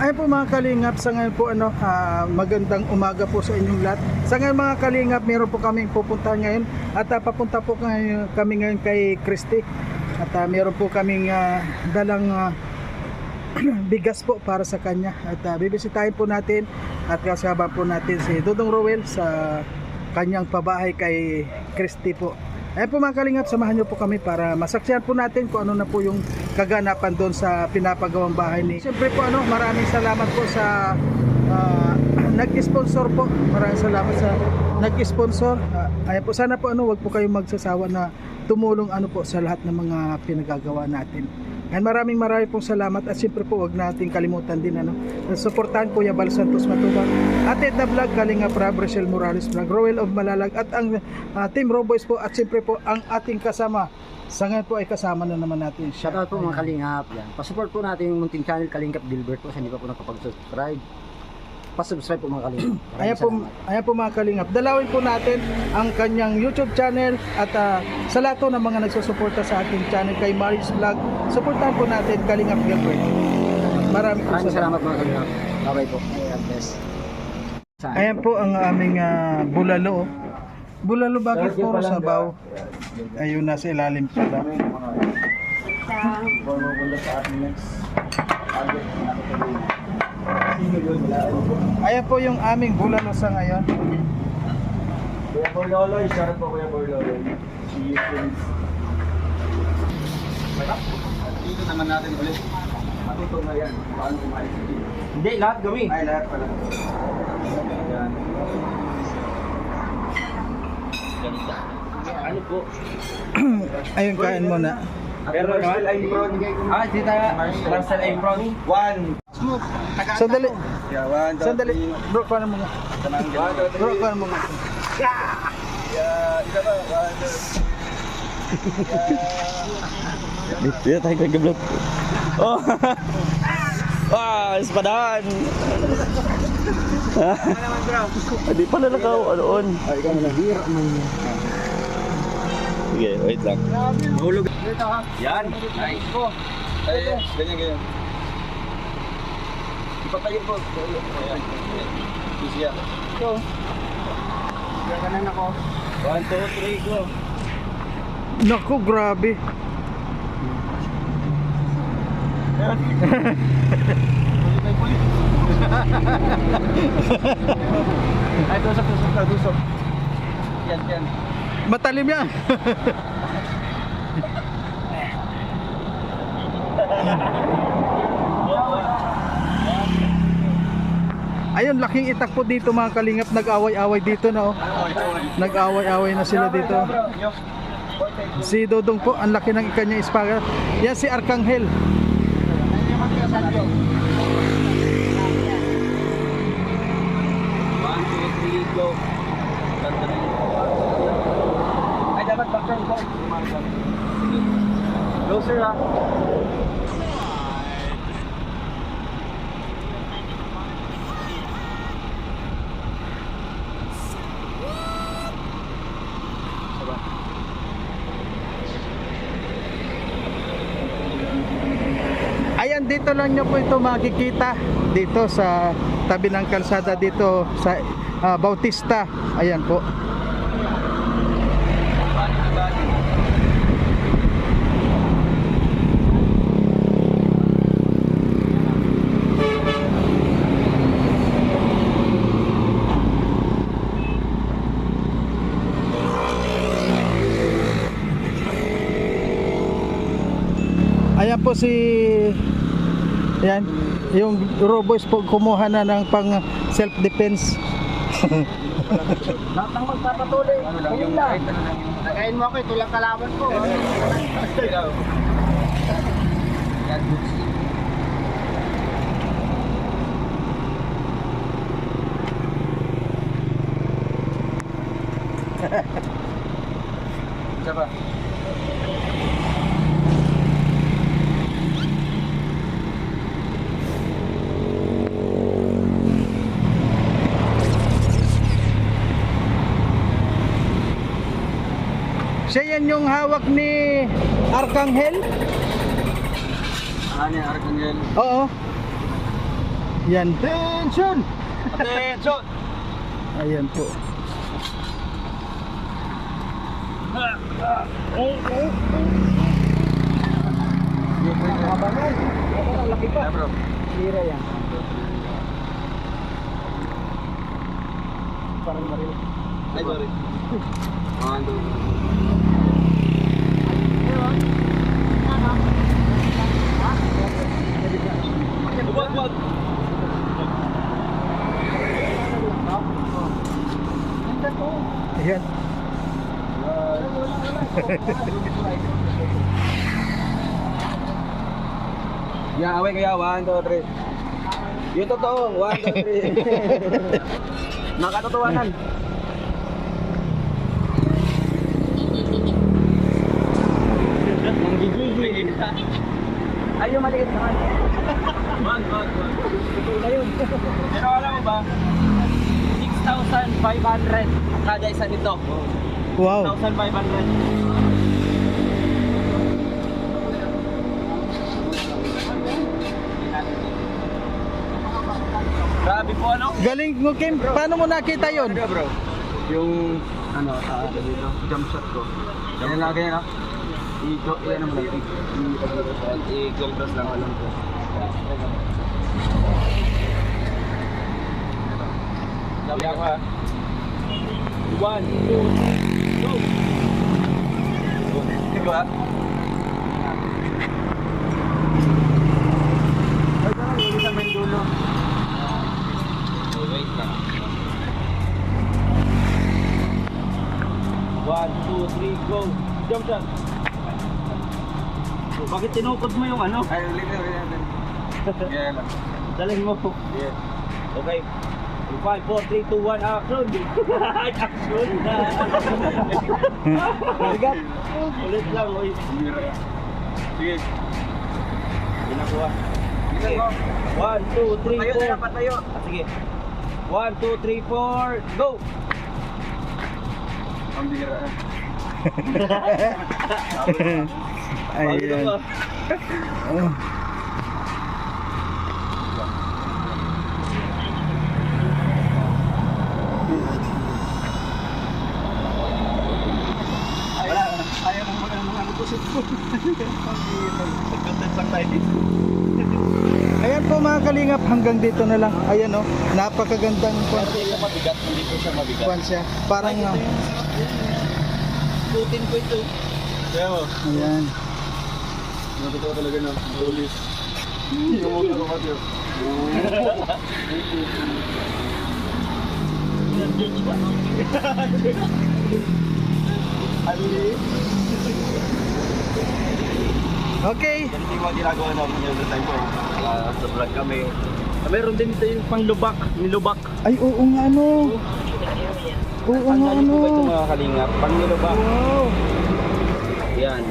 Ayun po mga kalingap, sa ngayon po ano, ah, magandang umaga po sa inyong lahat. Sa ngayon mga kalingap, meron po kaming pupunta ngayon at ah, papunta po ngayon, kami ngayon kay Christy. At ah, meron po kaming ah, dalang ah, bigas po para sa kanya. At uh, bibisitahin po natin at kasama po natin si Dudong Rowel sa kanyang pabahay kay Christy po. Ayan po mga kalingap, samahan niyo po kami para masaksihan po natin kung ano na po yung kaganapan doon sa pinapagawang bahay ni. Siyempre po ano, maraming salamat po sa ah, nag-sponsor po. Maraming salamat sa nag-sponsor. Ah, ayan po, sana po ano, wag po kayong magsasawa na tumulong ano po sa lahat ng mga pinagagawa natin. And maraming maraming pong salamat at siyempre po wag nating kalimutan din ano. Suportahan Kuya Bal Santos Matubang, Ate Edna Vlog, Kalinga Prab, Rochelle Morales Vlog, Roel of Malalag at ang ah, Team Roboys po at siyempre po ang ating kasama. Sa ngayon po ay kasama na naman natin siya. Shoutout po mga Kalingap. Yan. Pasupport po natin yung munting channel Kalingap Gilbert po sa hindi pa po nakapag-subscribe. Pasubscribe po mga Kalingap. Ayan po, ayan po mga kalingap. Dalawin po natin ang kanyang YouTube channel at ah, sa lahat po ng mga nagsusuporta sa ating channel kay Maris Vlog, suportahan po natin Kalingap Gilbert. Maraming po Maraming salamat. salamat mga Kalingap. Bye po. God bless. Ayan po ang aming ah, bulalo. Bulalo bakit puro sabaw? Ayun nasa ilalim pala. Ayan po yung aming bulalo sa ngayon. Kuya Borlolo, isarap po Kuya Borlolo. See you soon. Dito naman natin ulit. Matuto na yan. Paano kumain sa. Hindi, lahat gawin. Ay, lahat pala. Yan. Ano po? Ayun kain mo na. Pero Marcel Aimbron. Ah, di tayo. Marcel Aimbron. One. Sandali. Yeah, one, two, Sandali. Bro, paano mo nga? Bro, paano mo nga? Yeah, isa pa. One, two. Dito tayo kay Gablot. Oh. Ah, espadahan. Hindi pala nakaw anoon. Ay, ikaw na lang. Sige, wait lang. Mahulog. Yan. Nice po. Ay, ganyan, ganyan. Ipatayo po. Ayan. Easy yan. Gaganan ako. One, two, three, go. Naku, grabe. Ay, tusok, tusok tusok. Yan, yan. Matalim yan. Ayun, laking itak po dito mga kalingap. Nag-away-away dito na oh. Nag-away-away na sila dito. Si Dodong po, ang laki ng kanya ispaga. Yan si Arkanghel. One, two, three, go. Ganda na yun. Ay, dapat background ko. Closer ha. Ayan, dito lang nyo po ito makikita. Dito sa tabi ng kalsada dito sa ah, Bautista. Ayan po. Ayan po si Ayan, yung Roboys po kumuha na ng pang self defense. Lahat ng magpapatuloy. Ano lang, Ayun yung lang. ano. Nakain mo ako, ito lang kalaban ko. yan yung hawak ni Arkanghel? Ano yan, Arcangel? Oo. Yan. Attention! Attention! Ayan po. Laki pa. Lira yan. Ay, sorry. One, two. Ayan. Yeah, away kaya. One, two, three. Yung totoo. One, two, three. Nakatotohanan. Ay, yung maliit naman. Totoo na yun. Pero alam mo ba? 6,500 kada isa nito. Wow. 1,500. Grabe po ano? Galing mo Kim. Paano mo nakita yon? Bro? Yung ano, sa uh, dito, jump shot ko. Ganyan lang, ganyan lang. I-go, i-ano mo lang. I-gold toss lang alam ko. Sabi ako ha. One, two, go! Go ha. One, two, three, go! Jump shot! Bakit tinukod mo yung ano? Ay, ulit na, ulit. Yeah lang. Dalhin mo. Yeah. Okay. 5, 4, 3, 2, 1, action! action na! Bigat! Ulit lang, oy. Sige. Pinakuha. Sige. 1, 2, 3, 4. Tayo na, patayo. Ah, sige. 1, 2, 3, 4, go! Ang bira. Ayan. Oh. Ayaw mo mga ano ko Content lang tayo dito. Ayan po mga kalingap, hanggang dito na lang. Ayan oh, napakagandang kwan Hindi siya mabigat, hindi po siya mabigat. kwan siya. Parang, ah, Putin ko ito. Kaya mo, ayan. natotoo talaga na. Tulis. Yung mga ano ka Okay. Ganito yung mga ginagawa namin every time ko. Uh, sa vlog kami. Ah, Meron din dito yung pang lubak, nilubak. Ay, oo nga ano. Oo Ang nga ano. ba ito mga kalingap? Pang nilubak. Wow. Yan.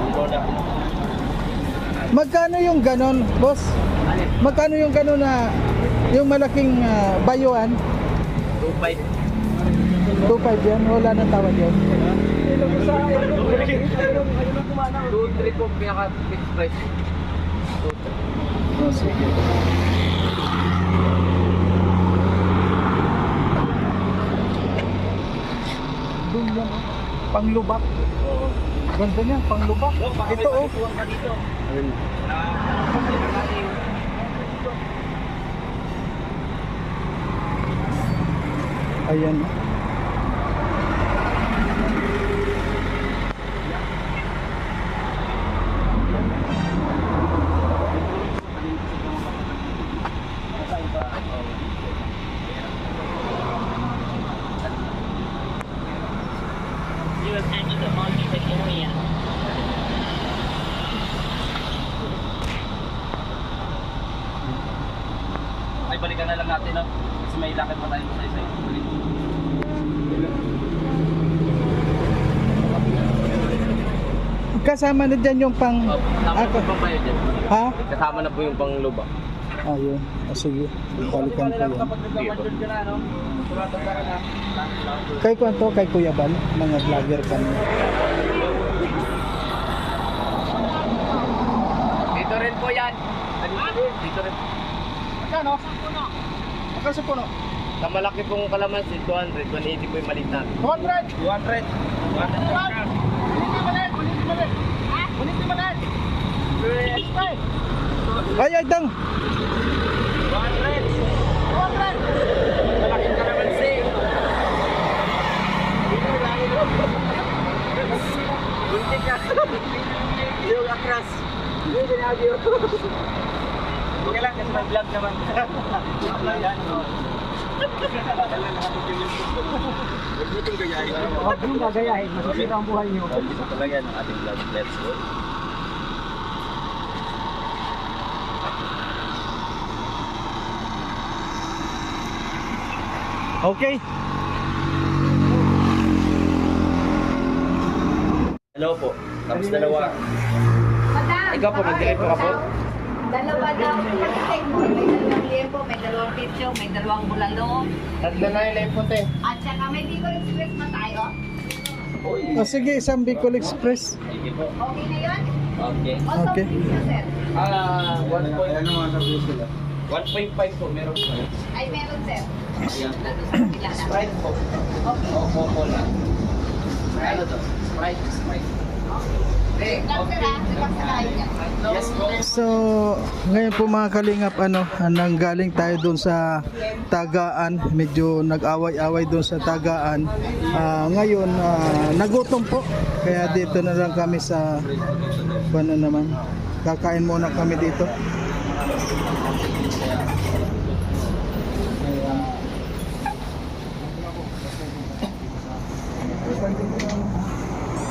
Yung product. Magkano yung ganon, boss? Magkano yung ganon na yung malaking ah, bayuan? 2.5. 2.5 yan, wala nang tawad yun. 2.3 po pinaka fixed price. Oh, sige. Doon yan, oh. Panglubak. Ganda niya, panglubak. Ito oh. Ayun. Ayan. You Ay, balikan na lang natin, no? Kasi may lakad pa tayo sa isa. Kasama na dyan yung pang... Tama Ako. po ba dyan? Ha? Kasama na po yung pang lubak. Ayun. Oh, sige. Balikan ko yan. Na, na. Kay kwanto, kay Kuya Bal, mga vlogger kami. Dito rin po yan. Dito rin. Magkano? Magkano sa puno? Sa malaki pong kalamansi, 200. 180 po yung maliit natin. 200! 200. 200. Ulitin mo na Ulitin mo na Ha? Ulitin mo na Ay, ay, dang! 200. 200! Malaking kalamansi. Buntik ka. Yung akras. Hindi sinabi Okay lang kasi may vlog naman. Yan. Huwag nyo gagayahin, masisira ang buhay nyo. Ito talaga ang ating vlog. Let's go. Okay. Hello po. Tapos dalawa. Madam, Ikaw po, mag-direct po ka po? Dalawa daw. Mo, may dalawang liempo, may dalawang pitso, may dalawang bulalo. Tatlo na yung puti. At saka may Bicol Express pa tayo. O sige, isang Bicol Express. Po. Okay na yun? Okay. Okay. Ah, 1 point. Ano mga sabi sila? 1.5 po meron po. Ay, meron, sir. Sprite po. Okay. O, Coco lang. Ano to? Sprite, Sprite. Wait lang, sir, ah. Relax na tayo dyan. So, ngayon po mga kalingap, ano, nang galing tayo doon sa tagaan, medyo nag-away-away doon sa tagaan. Ah, ngayon, ah, nagutom po, kaya dito na lang kami sa, ano naman, kakain muna kami dito.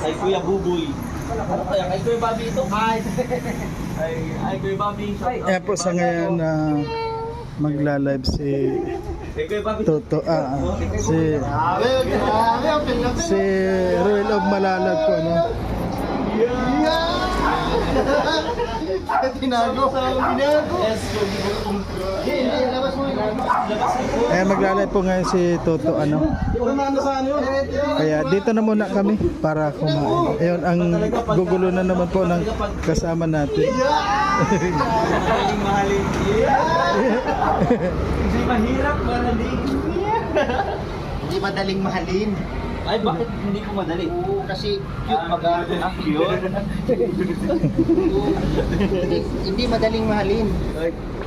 Kay Kuya Buboy. Ano kaya? Kay Kuya Bobby ito? Ay, ay, ay Kuya Bobby. Kaya po sa ngayon, ah, magla-live si. Toto, ah, si, si Royal of Malalag po, ano. Yes, Kaya maglalay po ngayon si Toto ano. Kaya dito na muna kami para kumain. Ayun ang gugulo na naman po ng kasama natin. Hindi mahirap, mahalin. Hindi madaling mahalin. Ay, bakit hindi ko madali? Oo, kasi cute maga. Ah, cute? hindi, hindi madaling mahalin.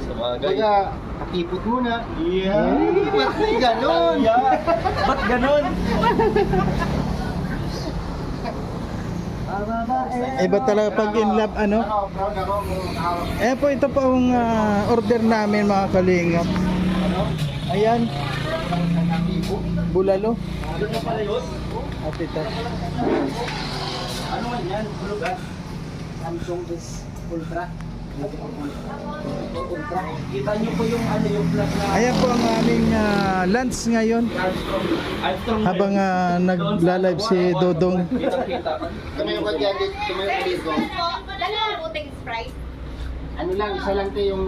Sa bagay. Kaya, katipot muna. Yeah. Bakit ganon? Ba't ganon? Iba talaga pag in love ano. Eh po ito po ang ah, order namin mga kalingap. Ayan. Bulalo. Ano pa pala yun? At ito. Ano man yan? Bulugan? Samsung is Ultra. Kita niyo po yung ano yung vlog na Ayan po ang aming ah, lunch ngayon. Habang ah, nagla-live si Dodong. Tumayo ka dyan, tumayo ka dito. Po, dalawang puting Sprite. Ano lang, isa lang ito yung...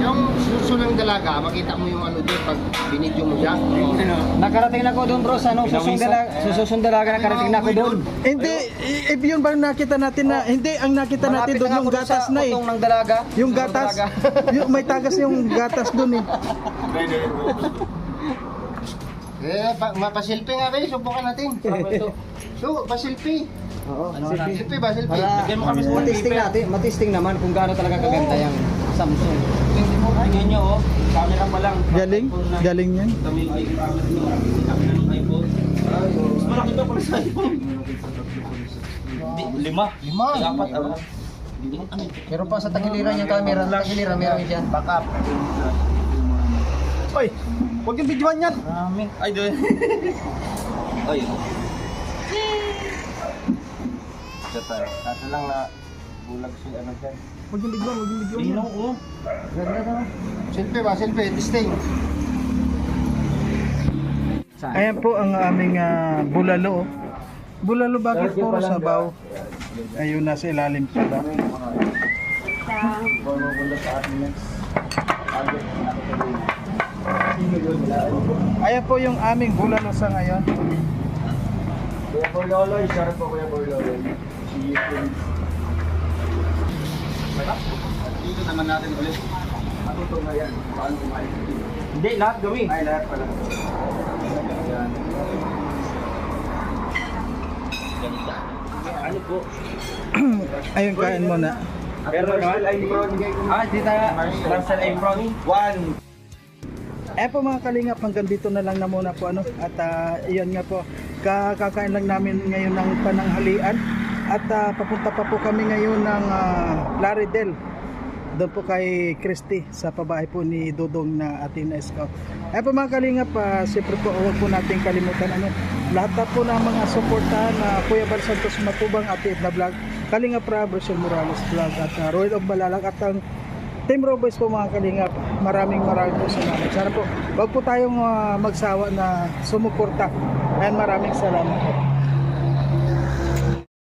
Yung suso ng dalaga, makita mo yung ano doon pag binidyo mo siya. Nakarating na ko doon bro, sa anong susundalaga, susundalaga nakarating na ko doon. Hindi, if yun bang nakita natin na, hindi, ang nakita natin doon yung gatas na eh. ng dalaga. Yung gatas, yung, may tagas yung gatas doon eh. Eh, pa, mapasilpi nga kayo, subukan natin. So, pasilpi. Oo, Silpi ba, silpi? Para Lagyan mo kami sa matisting natin, matisting naman kung gaano talaga kaganda yung Samsung. Tingnan niyo oh. Camera pa lang. Galing, galing yan. Kami camera ng iPhone. Mas malaki daw pala sa iPhone. Lima. Lima. Ay, apat. ah. Ano? Meron pa sa tagiliran yung camera, sa tagiliran meron dyan. Backup. Oy, huwag yung videoan yan. Marami. Ay, doon. Ay. Diyan tayo. Kaso lang na bulag si ano dyan. Huwag yung videoan, huwag yung videoan. Linaw ko. Silpi ba, silpi, testing. Ayan po ang aming ah, bulalo. oh. Bulalo bakit puro sabaw? Ayun nasa ilalim pala. Ayan po yung aming bulalo sa ngayon. Kuya Borloloy. Sarap po Kuya Borloloy. See you soon. Dito naman natin ulit. Matutong na yan. Paano kumain? Hindi, lahat gawin. Ay, lahat pala. Yan. Ano po? Ayun, kain mo na. Pero Marcel Aimron. Ah, di tayo. Marcel Aimron. One. Eh po mga kalingap, hanggang dito na lang na muna po ano. At ah, iyon nga po, kakakain lang namin ngayon ng pananghalian. At ah, papunta pa po kami ngayon ng uh, Laridel. Doon po kay Christy sa pabahay po ni Dudong na ating na scout. Eh po mga kalingap, ah, siyempre po huwag po natin kalimutan ano, lahat na po ng mga suportahan na Kuya Bal Santos Matubang at na vlog, Kalingap Rob, Rachel Morales vlog at uh, Royal of Balalag at ang Team Roboys po mga kalingap, maraming maraming po salamat. Sana po, wag po tayong ah, magsawa na sumuporta. Ayan, maraming salamat po.